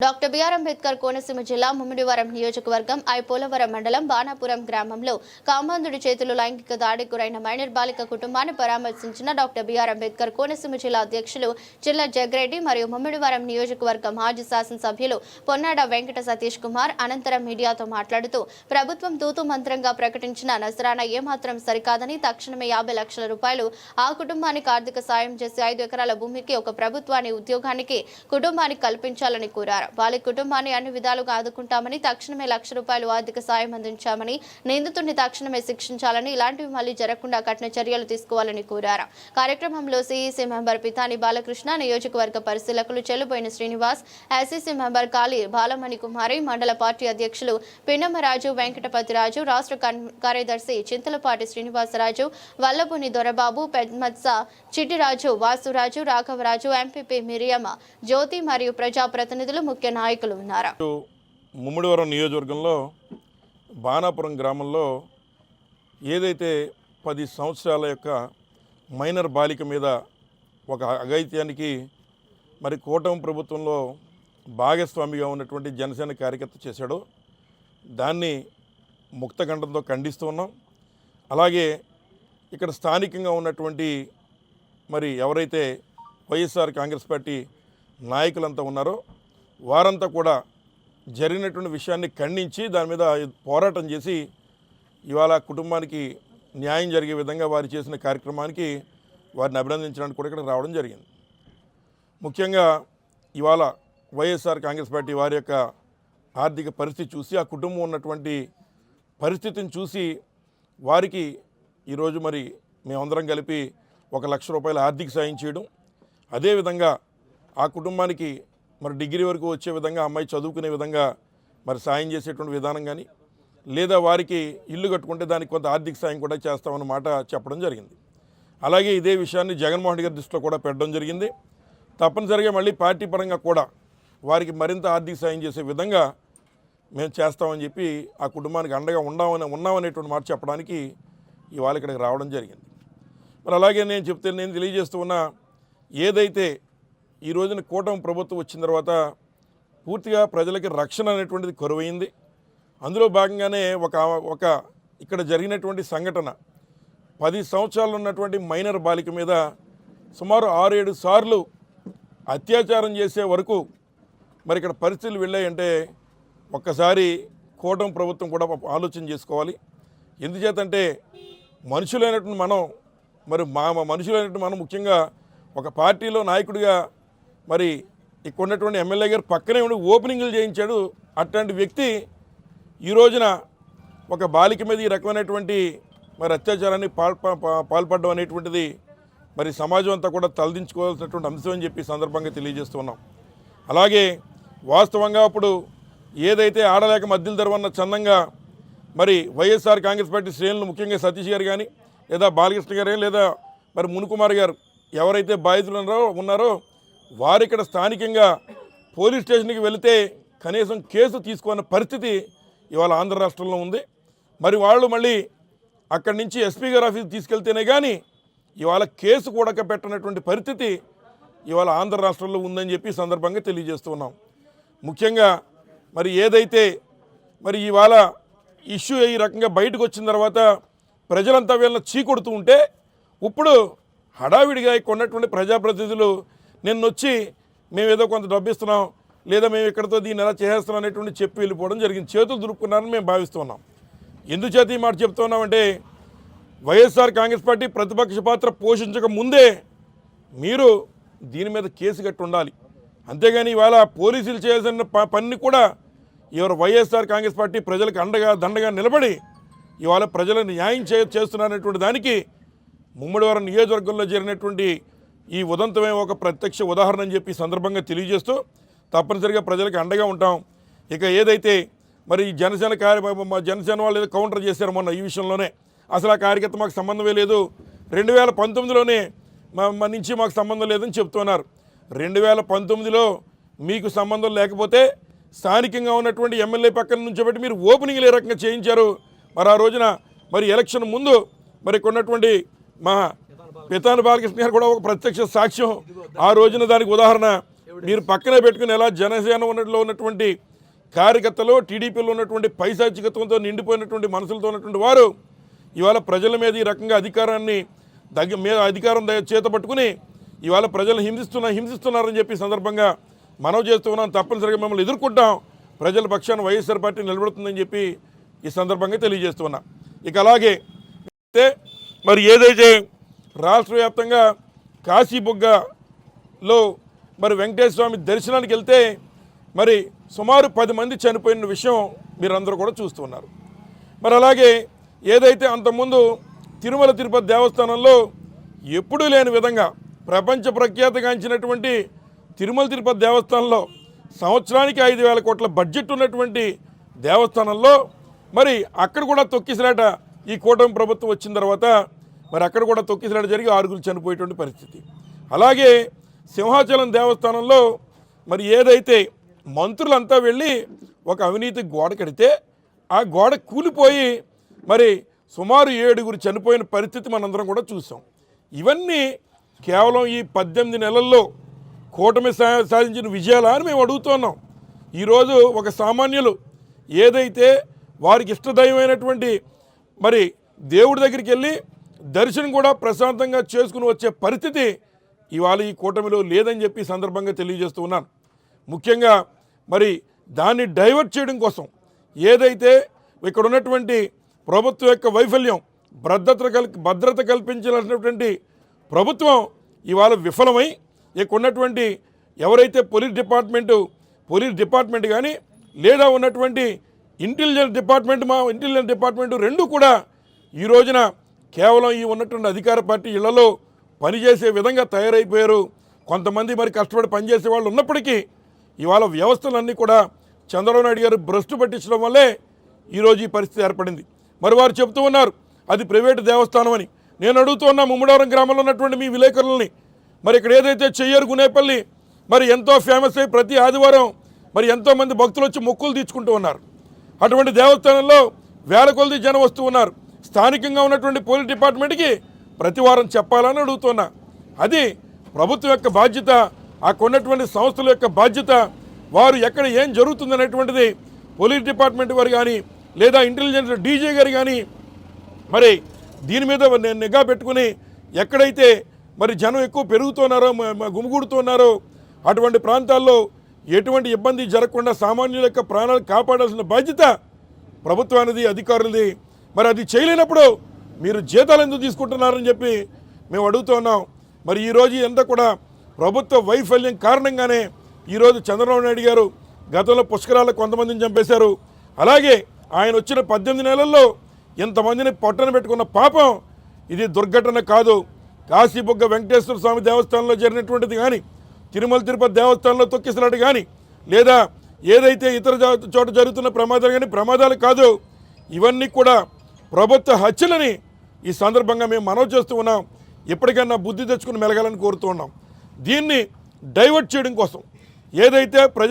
Doctor BR Ambedkar Konaseema జిల్లా ముమ్మిడివరం నియోజకవర్గం I Polavaram మండలం బాణాపురం గ్రామంలో కామాంధుడి చేతులు లైంగిక దాడికి గురైన మైనర్ బాలిక కుటుంబాన్ని పరామర్శించిన doctor B R Ambedkar Konaseema జిల్లా అధ్యక్షులు జిల్లా జగ్రెడ్డి మరియు ముమ్మిడివరం నియోజకవర్గం మాజీ శాసనసభ్యులు పొన్నాడ వెంకట సతీష్ కుమార్ అనంతరం మీడియాతో మాట్లాడుతూ ప్రభుత్వం తూతు మంత్రంగా ప్రకటించిన నజరానా ఏమాత్రం సరికాదని తక్షణమే యాభై లక్షల రూపాయలు ఆ కుటుంబానికి ఆర్థిక సాయం చేసి ఐదు ఎకరాల భూమికి ఒక ప్రభుత్వాన్ని ఉద్యోగానికి కుటుంబానికి కల్పించాలని కోరారు. బాలిక కుటుంబాన్ని అన్ని విధాలుగా ఆదుకుంటామని తక్షణమే లక్ష రూపాయలు ఆర్థిక సాయం అందించామని నిందితుడిని తక్షణమే శిక్షించాలని ఇలాంటివి మళ్ళీ జరగకుండా కఠిన చర్యలు తీసుకోవాలని కోరారు. కార్యక్రమంలో సిఈసి మెంబర్ పితాని బాలకృష్ణ నియోజకవర్గ పరిశీలకులు చెల్లుబోయిన శ్రీనివాస్ ఎస్సీసీ మెంబర్ కాళీ బాలమణి కుమారి మండల పార్టీ అధ్యక్షులు పిన్నమరాజు వెంకటపతిరాజు రాష్ట్ర కన్- కార్యదర్శి చింతలపాటి శ్రీనివాసరాజు వల్లభుని దొరబాబు పెద్మత్స చిట్టిరాజు వాసురాజు రాఘవరాజు ఎంపీపీ మిరియమ్మ జ్యోతి మరియు ప్రజాప్రతినిధులు ముఖ్య నాయకులు ఉన్నారు. ముమ్మిడివరం నియోజకవర్గంలో బాణాపురం గ్రామంలో ఏదైతే పది సంవత్సరాల యొక్క మైనర్ బాలిక మీద ఒక అగైత్యానికి మరి కూటమి ప్రభుత్వంలో భాగస్వామిగా ఉన్నటువంటి జనసేన కార్యకర్త చేశాడు దాన్ని ముక్తఖండంతో ఖండిస్తూ ఉన్నాం. అలాగే ఇక్కడ స్థానికంగా ఉన్నటువంటి మరి ఎవరైతే వైఎస్ఆర్ కాంగ్రెస్ పార్టీ నాయకులంతా ఉన్నారో వారంతా కూడా జరిగినటువంటి విషయాన్ని ఖండించి దాని మీద పోరాటం చేసి ఇవాళ కుటుంబానికి న్యాయం జరిగే విధంగా వారు చేసిన కార్యక్రమానికి వారిని అభినందించడానికి కూడా ఇక్కడ రావడం జరిగింది. ముఖ్యంగా ఇవాళ వైఎస్ఆర్ కాంగ్రెస్ పార్టీ వారి యొక్క ఆర్థిక పరిస్థితి చూసి ఆ కుటుంబం ఉన్నటువంటి పరిస్థితిని చూసి వారికి ఈరోజు మరి మేమందరం కలిపి ఒక లక్ష రూపాయల ఆర్థిక సాయం చేయడం అదేవిధంగా ఆ కుటుంబానికి మరి డిగ్రీ వరకు వచ్చే విధంగా అమ్మాయి చదువుకునే విధంగా మరి సాయం చేసేటువంటి విధానం కానీ లేదా వారికి ఇల్లు కట్టుకుంటే దానికి కొంత ఆర్థిక సాయం కూడా చేస్తామన్న మాట చెప్పడం జరిగింది. అలాగే ఇదే విషయాన్ని జగన్మోహన్ రెడ్డి గారి దృష్టిలో కూడా పెట్టడం జరిగింది. తప్పనిసరిగా మళ్ళీ పార్టీ పరంగా కూడా వారికి మరింత ఆర్థిక సాయం చేసే విధంగా మేము చేస్తామని చెప్పి ఆ కుటుంబానికి అండగా ఉండామని ఉన్నామనేటువంటి మాట చెప్పడానికి ఇవాళ ఇక్కడికి రావడం జరిగింది. మరి అలాగే నేను చెప్తే నేను తెలియజేస్తూ ఉన్నా ఏదైతే ఈ రోజున కూటమి ప్రభుత్వం వచ్చిన తర్వాత పూర్తిగా ప్రజలకి రక్షణ అనేటువంటిది కొరవైంది. అందులో భాగంగానే ఒక ఒక ఇక్కడ జరిగినటువంటి సంఘటన. పది సంవత్సరాలు ఉన్నటువంటి మైనర్ బాలిక మీద సుమారు ఆరు ఏడు సార్లు అత్యాచారం చేసే వరకు మరి ఇక్కడ పరిస్థితులు వెళ్ళాయంటే ఒక్కసారి కూటమి ప్రభుత్వం కూడా ఆలోచన చేసుకోవాలి. ఎందుచేతంటే మనుషులైనటువంటి మనం మరి మా మా మనుషులైనటువంటి మనం ముఖ్యంగా ఒక పార్టీలో నాయకుడిగా మరి ఇక్కడ ఉన్నటువంటి ఎమ్మెల్యే గారు పక్కనే ఉండి ఓపెనింగ్లు చేయించాడు. అట్లాంటి వ్యక్తి ఈ రోజున ఒక బాలిక మీద ఈ రకమైనటువంటి మరి అత్యాచారాన్ని పాల్పడడం అనేటువంటిది మరి సమాజం అంతా కూడా తలదించుకోవాల్సినటువంటి అంశం అని చెప్పి సందర్భంగా తెలియజేస్తున్నాం. అలాగే వాస్తవంగా అప్పుడు ఏదైతే ఆడలేక మధ్యలు తెరవన్న చందంగా మరి వైఎస్ఆర్ కాంగ్రెస్ పార్టీ శ్రేణులు ముఖ్యంగా సతీష్ గారు కానీ లేదా బాలకృష్ణ గారు లేదా మరి మునుకుమార్ గారు ఎవరైతే బాధితులు ఉన్నారో ఉన్నారో వారు ఇక్కడ స్థానికంగా పోలీస్ స్టేషన్కి వెళితే కనీసం కేసు తీసుకున్న పరిస్థితి ఇవాళ ఆంధ్ర రాష్ట్రంలో ఉంది. మరి వాళ్ళు మళ్ళీ అక్కడి నుంచి ఎస్పీ గారి ఆఫీస్ తీసుకెళ్తేనే కానీ ఇవాళ కేసు కూడా పెట్టనటువంటి పరిస్థితి ఇవాళ ఆంధ్ర రాష్ట్రంలో ఉందని చెప్పి సందర్భంగా తెలియజేస్తున్నాం ముఖ్యంగా మరి ఏదైతే మరి ఇవాళ ఇష్యూ ఈ రకంగా బయటకు వచ్చిన తర్వాత ప్రజలంతా వీళ్ళని చీకొడుతూ ఉంటే ఇప్పుడు హడావిడిగా ఇక్కడ ఉన్నటువంటి ప్రజాప్రతినిధులు నిన్న వచ్చి మేము ఏదో కొంత డబ్బు ఇస్తున్నాం లేదా మేము ఇక్కడతో దీన్ని ఎలా చేసేస్తున్నాం అనేటువంటి చెప్పి వెళ్ళిపోవడం జరిగింది. చేతులు దులుపుకున్నారని మేము భావిస్తున్నాం ఎందుచేత ఈ మాట చెప్తున్నామంటే వైఎస్ఆర్ కాంగ్రెస్ పార్టీ ప్రతిపక్ష పాత్ర పోషించక ముందే మీరు దీని మీద కేసు కట్టి ఉండాలి. అంతేగాని ఇవాళ పోలీసులు చేయాల్సిన ప- పని కూడా ఎవరు వైఎస్ఆర్ కాంగ్రెస్ పార్టీ ప్రజలకు అండగా దండగా నిలబడి ఇవాళ ప్రజలను న్యాయం చే చేస్తున్నారనేటువంటి దానికి ముమ్మడివారం నియోజకవర్గంలో జరిగినటువంటి ఈ ఉదంతమే ఒక ప్రత్యక్ష ఉదాహరణ అని చెప్పి సందర్భంగా తెలియజేస్తూ తప్పనిసరిగా ప్రజలకు అండగా ఉంటాం. ఇక ఏదైతే మరి జనసేన కార్య మా జనసేన వాళ్ళు ఏదో కౌంటర్ చేశారు మొన్న ఈ విషయంలోనే అసలు ఆ కార్యకర్త మాకు సంబంధమే లేదు. రెండు వేల పంతొమ్మిదిలోనే మా నుంచి మాకు సంబంధం లేదని చెప్తున్నారు. రెండు వేల పంతొమ్మిదిలో మీకు సంబంధం లేకపోతే స్థానికంగా ఉన్నటువంటి ఎమ్మెల్యే పక్కన నుంచోబెట్టి మీరు ఓపెనింగ్లు ఏ రకంగా చేయించారు? మరి ఆ రోజున మరి ఎలక్షన్ ముందు మరి కొన్నటువంటి మా పితాని బాలకృష్ణ గారు కూడా ఒక ప్రత్యక్ష సాక్ష్యం. ఆ రోజున దానికి ఉదాహరణ మీరు పక్కనే పెట్టుకుని ఎలా జనసేన ఉన్నట్లో ఉన్నటువంటి కార్యకర్తలు టీడీపీలో ఉన్నటువంటి పైశాచికత్వంతో నిండిపోయినటువంటి మనసులతో ఉన్నటువంటి వారు ఇవాళ ప్రజల మీద ఈ రకంగా అధికారాన్ని దగ్గ మీద అధికారం చేత పట్టుకుని ఇవాళ ప్రజలు హింసిస్తున్నా హింసిస్తున్నారని చెప్పి సందర్భంగా మనవి చేస్తూ ఉన్నాం. తప్పనిసరిగా మిమ్మల్ని ఎదుర్కొంటాం. ప్రజల పక్షాన్ని వైఎస్ఆర్ పార్టీ నిలబడుతుందని చెప్పి ఈ సందర్భంగా తెలియజేస్తున్నా ఇక అలాగే అయితే మరి ఏదైతే రాష్ట్ర వ్యాప్తంగా కాశీబుగ్గలో మరి వెంకటేశ్వర స్వామి దర్శనానికి వెళ్తే మరి సుమారు పది మంది చనిపోయిన విషయం మీరందరూ కూడా చూస్తున్నారు మరి అలాగే ఏదైతే అంతకుముందు తిరుమల తిరుపతి దేవస్థానంలో ఎప్పుడూ లేని విధంగా ప్రపంచ ప్రఖ్యాతగాంచినటువంటి తిరుమల తిరుపతి దేవస్థానంలో సంవత్సరానికి ఐదు వేల కోట్ల బడ్జెట్ ఉన్నటువంటి దేవస్థానంలో మరి అక్కడ కూడా తొక్కిసలాట ఈ కూటమి ప్రభుత్వం వచ్చిన తర్వాత మరి అక్కడ కూడా తొక్కిసలాట జరిగి ఆరుగురు చనిపోయేటువంటి పరిస్థితి. అలాగే సింహాచలం దేవస్థానంలో మరి ఏదైతే మంత్రులంతా వెళ్ళి ఒక అవినీతి గోడ కడితే ఆ గోడ కూలిపోయి మరి సుమారు ఏడుగురు చనిపోయిన పరిస్థితి మనందరం కూడా చూసాం. ఇవన్నీ కేవలం ఈ పద్దెనిమిది నెలల్లో కూటమి సా- సాధించిన విజయాలా అని మేము అడుగుతున్నాం. ఈరోజు ఒక సామాన్యులు ఏదైతే వారికి ఇష్టదైవమైనటువంటి మరి దేవుడి దగ్గరికి వెళ్ళి దర్శనం కూడా ప్రశాంతంగా చేసుకుని వచ్చే పరిస్థితి ఇవాళ ఈ కూటమిలో లేదని చెప్పి సందర్భంగా తెలియజేస్తూ ఉన్నాను ముఖ్యంగా మరి దాన్ని డైవర్ట్ చేయడం కోసం ఏదైతే ఇక్కడ ఉన్నటువంటి ప్రభుత్వం యొక్క వైఫల్యం భద్రత కల్ భద్రత కల్పించాల్సినటువంటి ప్రభుత్వం ఇవాళ విఫలమై ఇక్కడ ఉన్నటువంటి ఎవరైతే పోలీస్ డిపార్ట్మెంటు పోలీస్ డిపార్ట్మెంట్ కానీ లేదా ఉన్నటువంటి ఇంటెలిజెన్స్ డిపార్ట్మెంట్ మా ఇంటెలిజెన్స్ డిపార్ట్మెంట్ రెండు కూడా ఈ రోజున కేవలం ఈ ఉన్నటువంటి అధికార పార్టీ ఇళ్ళలో పనిచేసే విధంగా తయారైపోయారు. కొంతమంది మరి కష్టపడి పనిచేసే వాళ్ళు ఉన్నప్పటికీ ఇవాళ వ్యవస్థలన్నీ కూడా చంద్రబాబు నాయుడు గారు భ్రష్టు పట్టించడం వల్లే ఈరోజు ఈ పరిస్థితి ఏర్పడింది. మరి వారు చెబుతూ ఉన్నారు అది ప్రైవేటు దేవస్థానం అని. నేను అడుగుతూ ఉన్నా ముమ్మడవరం గ్రామంలో ఉన్నటువంటి మీ విలేకరులని. మరి ఇక్కడ ఏదైతే చెయ్యరు గునేపల్లి మరి ఎంతో ఫేమస్ అయ్యి ప్రతి ఆదివారం మరి ఎంతోమంది భక్తులు వచ్చి మొక్కులు తీర్చుకుంటూ ఉన్నారు. అటువంటి దేవస్థానంలో వేల కొలది జనం వస్తూ ఉన్నారు. స్థానికంగా ఉన్నటువంటి పోలీస్ డిపార్ట్మెంట్కి ప్రతి వారం చెప్పాలని అడుగుతున్నా. అది ప్రభుత్వం యొక్క బాధ్యత ఆ కొన్నటువంటి సంస్థల యొక్క బాధ్యత వారు ఎక్కడ ఏం జరుగుతుందనేటువంటిది పోలీస్ డిపార్ట్మెంట్ వారు కానీ లేదా ఇంటెలిజెన్స్ డీజే గారు కానీ మరి దీని మీద నేను నిఘా పెట్టుకుని ఎక్కడైతే మరి జనం ఎక్కువ పెరుగుతున్నారో గుమిగూడుతున్నారో అటువంటి ప్రాంతాల్లో ఎటువంటి ఇబ్బంది జరగకుండా సామాన్యుల యొక్క ప్రాణాలు కాపాడాల్సిన బాధ్యత ప్రభుత్వానిది అధికారులది. మరి అది చేయలేనప్పుడు మీరు జీతాలు ఎందుకు తీసుకుంటున్నారని చెప్పి మేము అడుగుతున్నాం మరి ఈరోజు ఎంత కూడా ప్రభుత్వ వైఫల్యం కారణంగానే ఈరోజు చంద్రబాబు నాయుడు గారు గతంలో పుష్కరాలు కొంతమందిని చంపేశారు. అలాగే ఆయన వచ్చిన పద్దెనిమిది నెలల్లో ఇంతమందిని పొట్టన పెట్టుకున్న పాపం ఇది దుర్ఘటన కాదు. కాశీబుగ్గ వెంకటేశ్వర స్వామి దేవస్థానంలో జరిగినటువంటిది కానీ తిరుమల తిరుపతి దేవస్థానంలో తొక్కిసలాడు కానీ లేదా ఏదైతే ఇతర చోట జరుగుతున్న ప్రమాదాలు కానీ ప్రమాదాలు కాదు ఇవన్నీ కూడా ప్రభుత్వ హత్యలని ఈ సందర్భంగా మేము మనవి చేస్తూ ఉన్నాం. ఎప్పటికైనా బుద్ధి తెచ్చుకుని మెలగాలని కోరుతూ ఉన్నాం. దీన్ని డైవర్ట్ చేయడం కోసం ఏదైతే ప్రజ